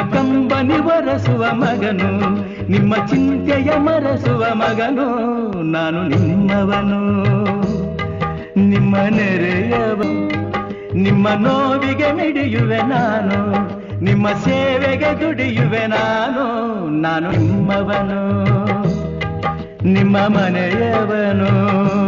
ಕಂಬನಿ ಒರೆಸುವ ಮಗನು, ನಿಮ್ಮ ಚಿಂತೆಯ ಮರೆಸುವ ಮಗನು, ನಾನು ನಿಮ್ಮವನು. ನಿಮ್ಮ ನೆರೆಯವ, ನಿಮ್ಮ ನೋವಿಗೆ ಮಿಡಿಯುವೆ ನಾನು, ನಿಮ್ಮ ಸೇವೆಗೆ ದುಡಿಯುವೆ ನಾನು ನಾನು ನಿಮ್ಮವನು. ನಿಮ್ಮ ಮನೆಯವನು.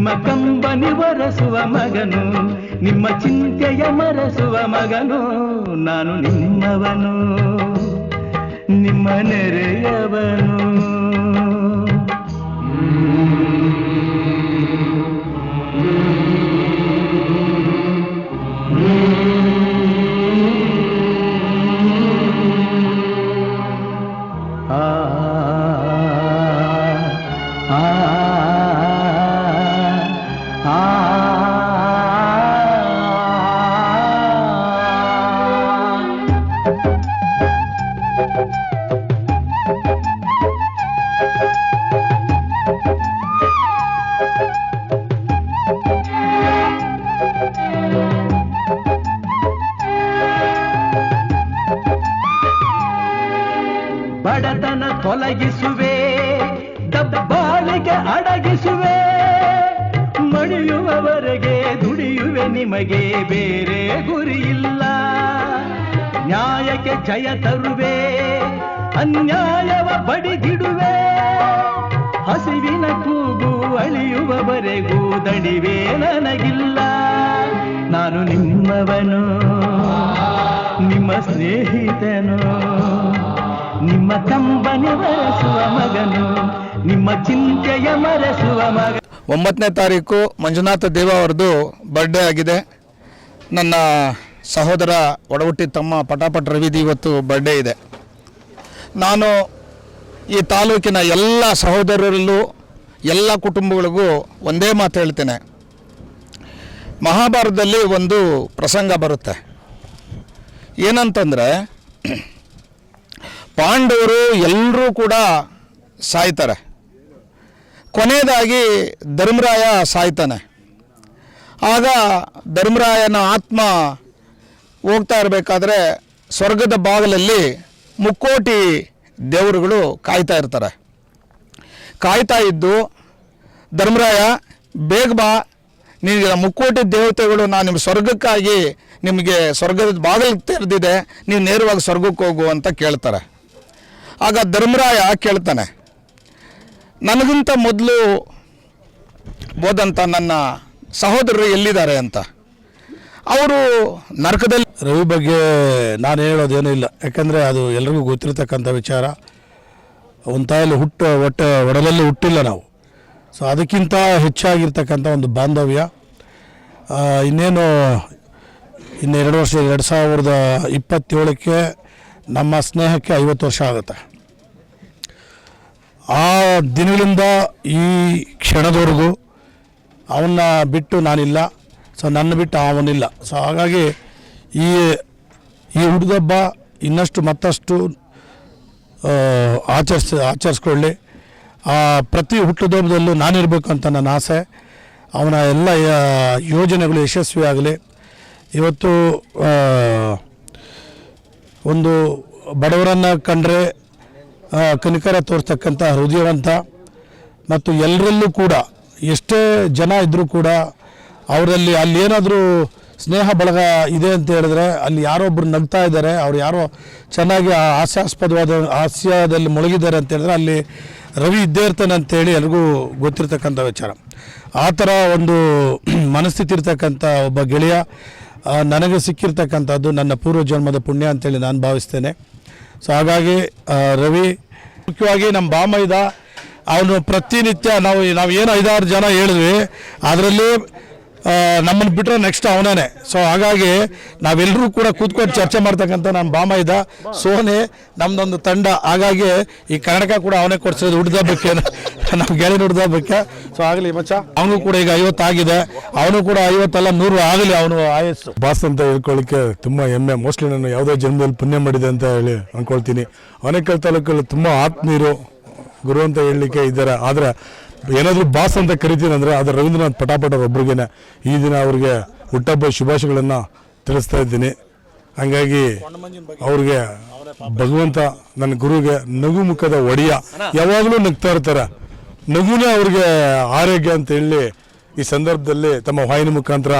ನಿಮ್ಮ ಕಂಬನಿ ಒರೆಸುವ ಮಗನು ನಿಮ್ಮ ಚಿಂತೆಯ ಮರೆಸುವ ಮಗನು ನಾನು ನಿಮ್ಮವನು ನಿಮ್ಮ ನೆರೆಯವನು ನಿಮಗೆ ಬೇರೆ ಗುರಿಯಿಲ್ಲ ನ್ಯಾಯಕ್ಕೆ ಜಯ ತರುವೆ, ಅನ್ಯಾಯವ ಬಡಿದಿಡುವೆ. ಹಸಿವಿನ ಕೂಗು ಅಳಿಯುವವರೆಗೂ ದಣಿವೆ ನನಗಿಲ್ಲ. ನಾನು ನಿಮ್ಮವನು, ನಿಮ್ಮ ಸ್ನೇಹಿತನು. ನಿಮ್ಮ ಕಂಬನಿ ಬರೆಸುವ ಮಗನು, ನಿಮ್ಮ ಚಿಂತೆಯ ಮರೆಸುವ ಮಗ ಒಂಬತ್ತನೇ ತಾರೀಕು ಮಂಜುನಾಥ ದೇವ ಅವ್ರದ್ದು ಬರ್ಡೇ ಆಗಿದೆ. ನನ್ನ ಸಹೋದರ ಒಡಹುಟ್ಟಿ ತಮ್ಮ ಪಟಾಪಟ್ ರವಿದು ಇವತ್ತು ಬರ್ಡೇ ಇದೆ. ನಾನು ಈ ತಾಲೂಕಿನ ಎಲ್ಲ ಸಹೋದರರಲ್ಲೂ ಎಲ್ಲ ಕುಟುಂಬಗಳಿಗೂ ಒಂದೇ ಮಾತು ಹೇಳ್ತೇನೆ. ಮಹಾಭಾರತದಲ್ಲಿ ಒಂದು ಪ್ರಸಂಗ ಬರುತ್ತೆ. ಏನಂತಂದರೆ ಪಾಂಡವರು ಎಲ್ಲರೂ ಕೂಡ ಸಾಯ್ತಾರೆ. ಕೊನೆಯದಾಗಿ ಧರ್ಮರಾಯ ಸಾಯ್ತಾನೆ. ಆಗ ಧರ್ಮರಾಯನ ಆತ್ಮ ಹೋಗ್ತಾ ಇರಬೇಕಾದ್ರೆ ಸ್ವರ್ಗದ ಬಾಗಿಲಲ್ಲಿ ಮುಕ್ಕೋಟಿ ದೇವರುಗಳು ಕಾಯ್ತಾ ಇರ್ತಾರೆ. ಕಾಯ್ತಾ ಇದ್ದು, ಧರ್ಮರಾಯ, ಬೇಗ ಬಾ ನಿನಗೆ ಮುಕ್ಕೋಟಿ ದೇವತೆಗಳು ನಾನು ನಿಮ್ಮ ಸ್ವರ್ಗಕ್ಕಾಗಿ ನಿಮಗೆ ಸ್ವರ್ಗದ ಬಾಗಿಲು ತೆರೆದಿದೆ, ನೀವು ನೇರವಾಗಿ ಸ್ವರ್ಗಕ್ಕೆ ಹೋಗು ಅಂತ ಕೇಳ್ತಾರೆ. ಆಗ ಧರ್ಮರಾಯ ಕೇಳ್ತಾನೆ ನನಗಿಂತ ಮೊದಲು ಹೋದಂಥ ನನ್ನ ಸಹೋದರರು ಎಲ್ಲಿದ್ದಾರೆ ಅಂತ. ಅವರು ನರಕದಲ್ಲಿ ರವಿ ಬಗ್ಗೆ ನಾನು ಹೇಳೋದೇನೂ ಇಲ್ಲ. ಯಾಕಂದರೆ ಅದು ಎಲ್ರಿಗೂ ಗೊತ್ತಿರತಕ್ಕಂಥ ವಿಚಾರ. ಒಂದು ತಾಯಲ್ಲಿ ಹುಟ್ಟು ಒಟ್ಟು ಒಡಲಲ್ಲಿ ಹುಟ್ಟಿಲ್ಲ ನಾವು. ಸೊ ಅದಕ್ಕಿಂತ ಹೆಚ್ಚಾಗಿರ್ತಕ್ಕಂಥ ಒಂದು ಬಾಂಧವ್ಯ. ಇನ್ನೇನು ಇನ್ನೆರಡು ವರ್ಷ, ಎರಡು ಸಾವಿರದ ಇಪ್ಪತ್ತೇಳಕ್ಕೆ ನಮ್ಮ ಸ್ನೇಹಕ್ಕೆ ಐವತ್ತು ವರ್ಷ ಆಗುತ್ತೆ. ಆ ದಿನಗಳಿಂದ ಈ ಕ್ಷಣದವರೆಗೂ ಅವನ್ನ ಬಿಟ್ಟು ನಾನಿಲ್ಲ. ಸೊ ನನ್ನ ಬಿಟ್ಟು ಅವನಿಲ್ಲ. ಸೊ ಹಾಗಾಗಿ ಈ ಈ ಹುಡುಗಬ್ಬ ಇನ್ನಷ್ಟು ಮತ್ತಷ್ಟು ಆಚರಿಸ ಆಚರಿಸ್ ಆಚರಿಸ್ಕೊಳ್ಳಿ. ಆ, ಪ್ರತಿ ಹುಟ್ಟುದಬ್ಬದಲ್ಲೂ ನಾನಿರಬೇಕು ಅಂತ ನನ್ನ ಆಸೆ. ಅವನ ಎಲ್ಲ ಯೋಜನೆಗಳು ಯಶಸ್ವಿ ಆಗಲಿ ಇವತ್ತು ಒಂದು ಬಡವರನ್ನು ಕಂಡ್ರೆ ಕನಿಕರ ತೋರ್ತಕ್ಕಂಥ ಹೃದಯವಂತ ಮತ್ತು ಎಲ್ಲರಲ್ಲೂ ಕೂಡ ಎಷ್ಟೇ ಜನ ಇದ್ದರೂ ಕೂಡ ಅವರಲ್ಲಿ ಅಲ್ಲಿ ಏನಾದರೂ ಸ್ನೇಹ ಬಳಗ ಇದೆ ಅಂತ ಹೇಳಿದ್ರೆ ಅಲ್ಲಿ ಯಾರೋ ಒಬ್ಬರು ನಗ್ತಾ ಇದ್ದಾರೆ, ಅವ್ರು ಯಾರೋ ಚೆನ್ನಾಗಿ ಆ ಹಾಸ್ಯಾಸ್ಪದವಾದ ಹಾಸ್ಯದಲ್ಲಿ ಮುಳುಗಿದ್ದಾರೆ ಅಂತ ಹೇಳಿದ್ರೆ ಅಲ್ಲಿ ರವಿ ಇದ್ದೇ ಇರ್ತಾನೆ ಅಂತೇಳಿ ಎಲ್ರಿಗೂ ಗೊತ್ತಿರ್ತಕ್ಕಂಥ ವಿಚಾರ. ಆ ಥರ ಒಂದು ಮನಸ್ಥಿತಿ ಇರ್ತಕ್ಕಂಥ ಒಬ್ಬ ಗೆಳೆಯ ನನಗೆ ಸಿಕ್ಕಿರ್ತಕ್ಕಂಥದ್ದು ನನ್ನ ಪೂರ್ವ ಜನ್ಮದ ಪುಣ್ಯ ಅಂತೇಳಿ ನಾನು ಭಾವಿಸ್ತೇನೆ. ಸೊ ಹಾಗಾಗಿ ರವಿ, ಮುಖ್ಯವಾಗಿ ನಮ್ಮ ಬಾಮೈದ, ಅವನು ಪ್ರತಿನಿತ್ಯ ನಾವು ನಾವು ಏನು ಐದಾರು ಜನ ಹೇಳಿದ್ವಿ, ಅದರಲ್ಲಿ ನಮ್ಮನ್ನು ಬಿಟ್ಟರೆ ನೆಕ್ಸ್ಟ್ ಅವನೇ ಸೊ ಹಾಗಾಗಿ ನಾವೆಲ್ಲರೂ ಕೂಡ ಕೂತ್ಕೊಂಡು ಚರ್ಚೆ ಮಾಡ್ತಕ್ಕಂಥ ನಮ್ಮ ಇದ್ದ ಸೋನೆ ನಮ್ಮದೊಂದು ತಂಡ. ಹಾಗಾಗಿ ಈ ಕನ್ನಡಕ ಕೂಡ ಅವನೇ ಕೊಡ್ಸೋದು ಹುಡ್ದಬೇಕೆ ನಮ್ಮ ಗೆಳೆಯ ಹುಡ್ದಬೇಕೆ ಸೊ ಆಗಲಿ ಮಚ್ಚ, ಅವನು ಕೂಡ ಈಗ ಐವತ್ತಾಗಿದೆ ಅವನು ಕೂಡ ಐವತ್ತಲ್ಲ, ನೂರು ಆಗಲಿ ಅವನು ಆಯಸ್ಸು. ಬಾಸ್ ಅಂತ ಹೇಳ್ಕೊಳ್ಳಿಕ್ಕೆ ತುಂಬ ಹೆಮ್ಮೆ. ಮೋಸ್ಟ್ಲಿ ನಾನು ಯಾವುದೋ ಜನ್ಮದಲ್ಲಿ ಪುಣ್ಯ ಮಾಡಿದೆ ಅಂತ ಹೇಳಿ ಅಂದ್ಕೊಳ್ತೀನಿ ಆನೇಕಲ್ ತಾಲೂಕಲ್ಲಿ ತುಂಬ ಆತ್ಮೀಯರು ಗುರು ಅಂತ ಹೇಳಲಿಕ್ಕೆ ಇದ್ದಾರೆ. ಆದರೆ ಏನಾದರೂ ಬಾಸ್ ಅಂತ ಕರಿತೀನಿ ಅಂದರೆ ಅದು ರವೀಂದ್ರನಾಥ್ ಪಟಾಪಟ್ ಅವ್ರ ಒಬ್ರಿಗೇನೆ. ಈ ದಿನ ಅವ್ರಿಗೆ ಹುಟ್ಟಬ್ಬ ಶುಭಾಶಯಗಳನ್ನು ತಿಳಿಸ್ತಾ ಇದ್ದೀನಿ. ಹಂಗಾಗಿ ಅವ್ರಿಗೆ ಭಗವಂತ ನನ್ನ ಗುರುಗೆ ನಗು ಮುಖದ ಒಡೆಯ. ಯಾವಾಗಲೂ ನಗ್ತಾ ಇರ್ತಾರೆ. ನಗುನೇ ಅವ್ರಿಗೆ ಆರೋಗ್ಯ ಅಂತ ಹೇಳಿ ಈ ಸಂದರ್ಭದಲ್ಲಿ ತಮ್ಮ ವಾಹಿನಿ ಮುಖಾಂತರ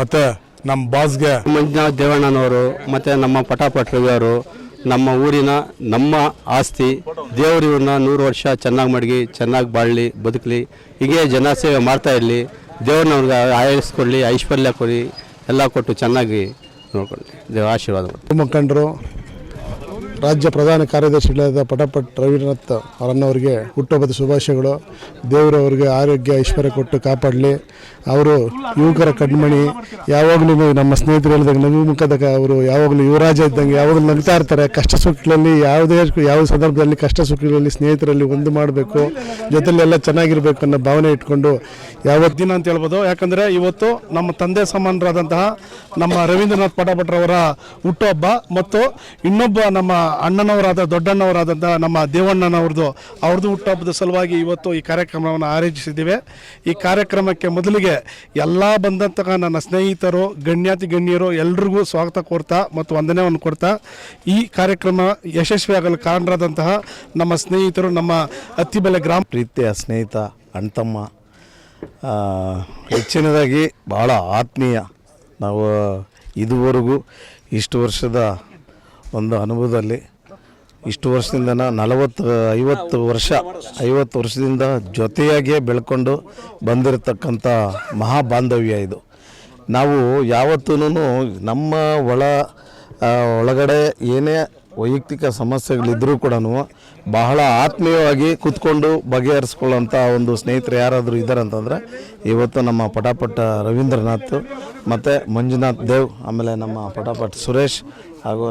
ಮತ್ತೆ ನಮ್ಮ ಬಾಸ್ಗೆ ಮಂಜುನಾಥ್ ದೇವಣ್ಣನವರು ಮತ್ತು ನಮ್ಮ ಪಟಾಪಟ್ ರವಿ ಅವರು ನಮ್ಮ ಊರಿನ, ನಮ್ಮ ಆಸ್ತಿ, ದೇವರಿವ್ರನ್ನ ನೂರು ವರ್ಷ ಚೆನ್ನಾಗಿ ಮಡಗಿ, ಚೆನ್ನಾಗಿ ಬಾಳಲಿ, ಬದುಕಲಿ, ಹೀಗೆ ಜನಸೇವೆ ಮಾಡ್ತಾ ಇರಲಿ, ದೇವ್ರನ್ನ ಅವ್ರಿಗೆ ಆಯಸ್ಕೊಳ್ಳಿ ಐಶ್ವರ್ಯ ಕೊಡಿ, ಎಲ್ಲ ಕೊಟ್ಟು ಚೆನ್ನಾಗಿ ನೋಡ್ಕೊಳ್ಳಿ. ದೇವ್ರ ಆಶೀರ್ವಾದ ಮಾಡಿ ಮುಖಂಡರು ರಾಜ್ಯ ಪ್ರಧಾನ ಕಾರ್ಯದರ್ಶಿಗಳಾದ ಪಟಪಟ್ ರವೀಂದ್ರನಾಥ್ ಅವರನ್ನವರಿಗೆ ಹುಟ್ಟುಹಬ್ಬದ ಶುಭಾಶಯಗಳು. ದೇವರವರಿಗೆ ಆರೋಗ್ಯ, ಐಶ್ವರ್ಯ ಕೊಟ್ಟು ಕಾಪಾಡಲಿ. ಅವರು ಯುವಕರ ಕಣ್ಮಣಿ. ಯಾವಾಗಲೂ ನಮ್ಮ ಸ್ನೇಹಿತರು ಹೇಳಿದಾಗ ನಗು ಮುಖದ ಅವರು ಯಾವಾಗಲೂ ಯುವರಾಜ ಇದ್ದಂಗೆ ಯಾವಾಗಲೂ ನಗ್ತಾ ಇರ್ತಾರೆ. ಕಷ್ಟ ಸುಖಗಳಲ್ಲಿ ಯಾವುದೇ ಯಾವ ಸಂದರ್ಭದಲ್ಲಿ ಕಷ್ಟ ಸುಖಗಳಲ್ಲಿ ಸ್ನೇಹಿತರಲ್ಲಿ ಒಂದು ಮಾಡಬೇಕು. ಜೊತೆಲೆಲ್ಲ ಚೆನ್ನಾಗಿರ್ಬೇಕು ಅನ್ನೋ ಭಾವನೆ ಇಟ್ಕೊಂಡು ಯಾವತ್ತು ದಿನ ಅಂತ ಹೇಳ್ಬೋದು. ಯಾಕಂದರೆ ಇವತ್ತು ನಮ್ಮ ತಂದೆ ಸಮಾನರಾದಂತಹ ನಮ್ಮ ರವೀಂದ್ರನಾಥ್ ಪಟಾಭಟ್ರವರ ಹುಟ್ಟುಹಬ್ಬ ಮತ್ತು ಇನ್ನೊಬ್ಬ ನಮ್ಮ ಅಣ್ಣನವರಾದ ದೊಡ್ಡಣ್ಣವರಾದಂಥ ನಮ್ಮ ದೇವಣ್ಣನವ್ರದ್ದು, ಅವ್ರದ್ದು ಹುಟ್ಟುಹಬ್ಬದ ಸಲುವಾಗಿ ಇವತ್ತು ಈ ಕಾರ್ಯಕ್ರಮವನ್ನು ಆಯೋಜಿಸಿದ್ದೇವೆ. ಈ ಕಾರ್ಯಕ್ರಮಕ್ಕೆ ಮೊದಲಿಗೆ ಎಲ್ಲ ಬಂದಂತಹ ನನ್ನ ಸ್ನೇಹಿತರು, ಗಣ್ಯಾತಿ ಗಣ್ಯರು ಎಲ್ರಿಗೂ ಸ್ವಾಗತ ಕೋರ್ತಾ ಮತ್ತು ವಂದನೆಯನ್ನು ಕೊಡ್ತಾ, ಈ ಕಾರ್ಯಕ್ರಮ ಯಶಸ್ವಿಯಾಗಲು ಕಾರಣರಾದಂತಹ ನಮ್ಮ ಸ್ನೇಹಿತರು, ನಮ್ಮ ಅತ್ತಿಬೆಲೆ ಗ್ರಾಮ ಪ್ರೀತಿಯ ಸ್ನೇಹಿತ ಅಣ್ತಮ್ಮ ಹೆಚ್ಚಿನದಾಗಿ ಭಾಳ ಆತ್ಮೀಯ ನಾವು ಇದುವರೆಗೂ ಇಷ್ಟು ವರ್ಷದ ಒಂದು ಅನುಭವದಲ್ಲಿ ಇಷ್ಟು ವರ್ಷದಿಂದ ನಲವತ್ತು, ಐವತ್ತು ವರ್ಷ, ಐವತ್ತು ವರ್ಷದಿಂದ ಜೊತೆಯಾಗಿಯೇ ಬೆಳ್ಕೊಂಡು ಬಂದಿರತಕ್ಕಂಥ ಮಹಾ ಬಾಂಧವ್ಯ ಇದು. ನಾವು ಯಾವತ್ತೂ ನಮ್ಮ ಒಳ ಒಳಗಡೆ ಏನೇ ವೈಯಕ್ತಿಕ ಸಮಸ್ಯೆಗಳಿದ್ದರೂ ಕೂಡ ಬಹಳ ಆತ್ಮೀಯವಾಗಿ ಕೂತ್ಕೊಂಡು ಬಗೆಹರಿಸ್ಕೊಳ್ಳೋಂಥ ಒಂದು ಸ್ನೇಹಿತರು ಯಾರಾದರೂ ಇದ್ದಾರೆ ಅಂತಂದರೆ ಇವತ್ತು ನಮ್ಮ ಪಟಾಪಟ್ ರವೀಂದ್ರನಾಥ್ ಮತ್ತು ಮಂಜುನಾಥ್ ದೇವ್, ಆಮೇಲೆ ನಮ್ಮ ಪಟಾಪಟ್ ಸುರೇಶ್ ಹಾಗೂ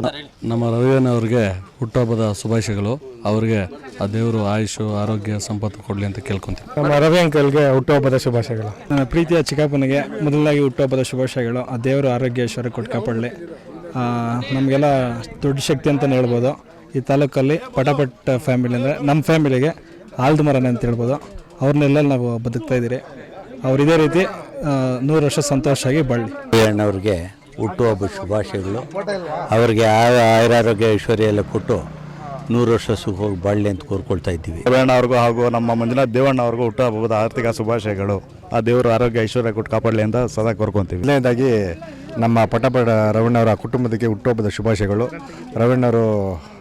ನಮ್ಮ ರವಿಯನ್ನವ್ರಿಗೆ ಹುಟ್ಟುಹಬ್ಬದ ಶುಭಾಶಯಗಳು. ಅವರಿಗೆ ಆ ದೇವರು ಆಯುಷು ಆರೋಗ್ಯ ಸಂಪತ್ತು ಕೊಡಲಿ ಅಂತ ಕೇಳ್ಕೊಂತೀನಿ ನಮ್ಮ ರವಿ ಅಂಕಲ್ಗೆ ಹುಟ್ಟುಹಬ್ಬದ ಶುಭಾಶಯಗಳು. ನನ್ನ ಪ್ರೀತಿಯ ಚಿಕ್ಕಪ್ಪನಿಗೆ ಮೊದಲಾಗಿ ಹುಟ್ಟುಹಬ್ಬದ ಶುಭಾಶಯಗಳು. ಆ ದೇವರು ಆರೋಗ್ಯ ಐಶ್ವರ್ಯ ಕೊಟ್ಟು ಕಾಪಾಡಲಿ. ನಮಗೆಲ್ಲ ದೊಡ್ಡ ಶಕ್ತಿ ಅಂತಲೇ ಹೇಳ್ಬೋದು. ಈ ತಾಲೂಕಲ್ಲಿ ಪಟಾಪಟ್ ಫ್ಯಾಮಿಲಿ ಅಂದರೆ ನಮ್ಮ ಫ್ಯಾಮಿಲಿಗೆ ಆಲ್ದು ಮರನೆ ಅಂತ ಹೇಳ್ಬೋದು. ಅವ್ರನ್ನೆಲ್ಲ ನಾವು ಬದುಕ್ತಾ ಇದ್ದೀರಿ? ಅವ್ರು ಇದೇ ರೀತಿ ನೂರು ವರ್ಷ ಸಂತೋಷವಾಗಿ ಬಳ್ಳಿ ಅಣ್ಣವ್ರಿಗೆ ಹುಟ್ಟುಹಬ್ಬ ಶುಭಾಶಯಗಳು. ಅವರಿಗೆ ಆಯುರಾರೋಗ್ಯ ಐಶ್ವರ್ಯ ಎಲ್ಲ ಕೊಟ್ಟು ನೂರು ವರ್ಷ ಸುಖವಾಗಿ ಬಾಳಲಿ ಅಂತ ಕೋರ್ಕೊಳ್ತಾ ಇದ್ದೀವಿ. ದೇವಣ್ಣ ಅವ್ರಿಗೂ ಹಾಗೂ ನಮ್ಮ ಮಂಜುನಾಥ್ ದೇವಣ್ಣ ಅವ್ರಿಗೂ ಹುಟ್ಟುಹಬ್ಬದ ಆರ್ಥಿಕ ಶುಭಾಶಯಗಳು. ಆ ದೇವರು ಆರೋಗ್ಯ ಐಶ್ವರ್ಯ ಕೊಟ್ಟು ಕಾಪಾಡಲಿ ಅಂತ ಸದಾ ಕೋರ್ಕೊತೀವಿ. ಮೊದಲನೇದಾಗಿ ನಮ್ಮ ಪಟಪಟ ರವಣ್ಣವರ ಕುಟುಂಬದಕ್ಕೆ ಹುಟ್ಟುಹಬ್ಬದ ಶುಭಾಶಯಗಳು. ರವಣ್ಣವರು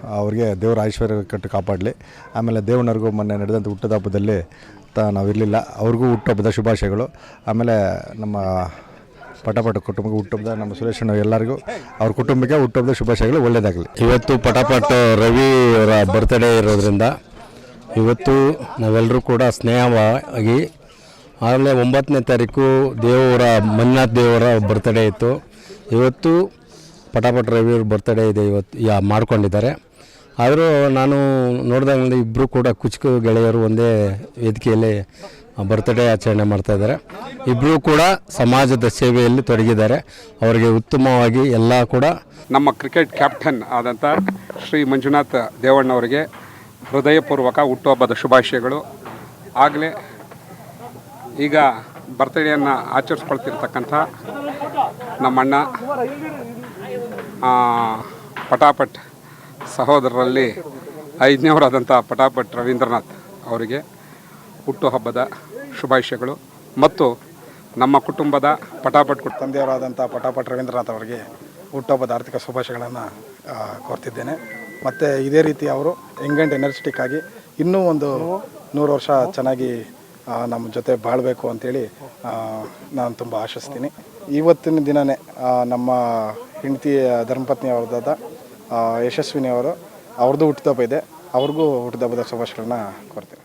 ಅವರಿಗೆ ದೇವರ ಐಶ್ವರ್ಯ ಕೊಟ್ಟು ಕಾಪಾಡಲಿ. ಆಮೇಲೆ ದೇವಣ್ಣವ್ರಿಗೂ ಮೊನ್ನೆ ನಡೆದಂಥ ಹುಟ್ಟದ ಹಬ್ಬದಲ್ಲಿ ತ ನಾವಿರಲಿಲ್ಲ. ಅವ್ರಿಗೂ ಹುಟ್ಟುಹಬ್ಬದ ಶುಭಾಶಯಗಳು. ಆಮೇಲೆ ನಮ್ಮ ಪಟಪಟ ಕುಟುಂಬಕ್ಕೆ ಹುಟ್ಟುಹಬ್ಬದ ನಮ್ಮ ಸುರೇಶ್ ಎಲ್ಲರಿಗೂ ಅವ್ರ ಕುಟುಂಬಕ್ಕೆ ಹುಟ್ಟುಹಬ್ಬದ ಶುಭಾಶಯಗಳು ಒಳ್ಳೆಯದಾಗಲಿ ಇವತ್ತು ಪಟಾಪಟ್ ರವಿ ಅವರ ಬರ್ತ್ಡೇ ಇರೋದ್ರಿಂದ ಇವತ್ತು ನಾವೆಲ್ಲರೂ ಕೂಡ ಸ್ನೇಹವಾಗಿ ಆಮೇಲೆ ಒಂಬತ್ತನೇ ತಾರೀಕು ದೇವರ, ಮಂಜುನಾಥ್ ದೇವರ ಬರ್ತ್ಡೇ ಇತ್ತು. ಇವತ್ತು ಪಟಾಪಟ್ ರವಿ ಅವ್ರ ಬರ್ತ್ಡೇ ಇದೆ ಇವತ್ತು, ಯಾ, ಮಾಡ್ಕೊಂಡಿದ್ದಾರೆ. ಆದರೂ ನಾನು ನೋಡಿದಾಗ ಇಬ್ಬರು ಕೂಡ ಕುಚುಕು ಗೆಳೆಯರು ಒಂದೇ ವೇದಿಕೆಯಲ್ಲಿ ಬರ್ತ್ಡೇ ಆಚರಣೆ ಮಾಡ್ತಾ ಇದ್ದಾರೆ. ಇಬ್ಬರು ಕೂಡ ಸಮಾಜದ ಸೇವೆಯಲ್ಲಿ ತೊಡಗಿದ್ದಾರೆ. ಅವರಿಗೆ ಉತ್ತಮವಾಗಿ ಎಲ್ಲ ಕೂಡ ನಮ್ಮ ಕ್ರಿಕೆಟ್ ಕ್ಯಾಪ್ಟನ್ ಆದಂಥ ಶ್ರೀ ಮಂಜುನಾಥ್ ದೇವಣ್ಣವರಿಗೆ ಹೃದಯಪೂರ್ವಕ ಹುಟ್ಟುಹಬ್ಬದ ಶುಭಾಶಯಗಳು. ಆಗಲೇ ಈಗ ಬರ್ತ್ಡೇಯನ್ನು ಆಚರಿಸ್ಕೊಳ್ತಿರ್ತಕ್ಕಂಥ ನಮ್ಮಣ್ಣ ಪಟಾಪಟ್ ಸಹೋದರರಲ್ಲಿ ಐದನೇವರಾದಂಥ ಪಟಾಪಟ್ ರವೀಂದ್ರನಾಥ್ ಅವರಿಗೆ ಹುಟ್ಟುಹಬ್ಬದ ಶುಭಾಶಯಗಳು. ಮತ್ತು ನಮ್ಮ ಕುಟುಂಬದ ಪಟಾಪಟ್ ತಂದೆಯವರಾದಂಥ ಪಟಾಪಟ್ ರವೀಂದ್ರನಾಥ್ ಅವರಿಗೆ ಹುಟ್ಟುಹಬ್ಬದ ಆರ್ಥಿಕ ಶುಭಾಶಯಗಳನ್ನು ಕೋರ್ತಿದ್ದೇನೆ. ಮತ್ತು ಇದೇ ರೀತಿ ಅವರು ಯಂಗ್ ಆ್ಯಂಡ್ ಎನರ್ಜೆಟಿಕ್ ಆಗಿ ಇನ್ನೂ ಒಂದು ನೂರು ವರ್ಷ ಚೆನ್ನಾಗಿ ನಮ್ಮ ಜೊತೆ ಬಾಳಬೇಕು ಅಂತೇಳಿ ಆ, ನಾನು ತುಂಬ ಆಶಿಸ್ತೀನಿ. ಇವತ್ತಿನ ದಿನವೇ ನಮ್ಮ ಹೆಂಡತಿ ಧರ್ಮಪತ್ನಿ ಅವ್ರದ್ದಾದ ಯಶಸ್ವಿನಿ ಅವರು ಅವ್ರದ್ದು ಹುಟ್ಟಿದಬ್ಬ ಇದೆ. ಅವ್ರಿಗೂ ಹುಟ್ಟಿದಬ್ಬದ ಶುಭಾಶಯಗಳನ್ನ ಕೋರ್ತೀನಿ.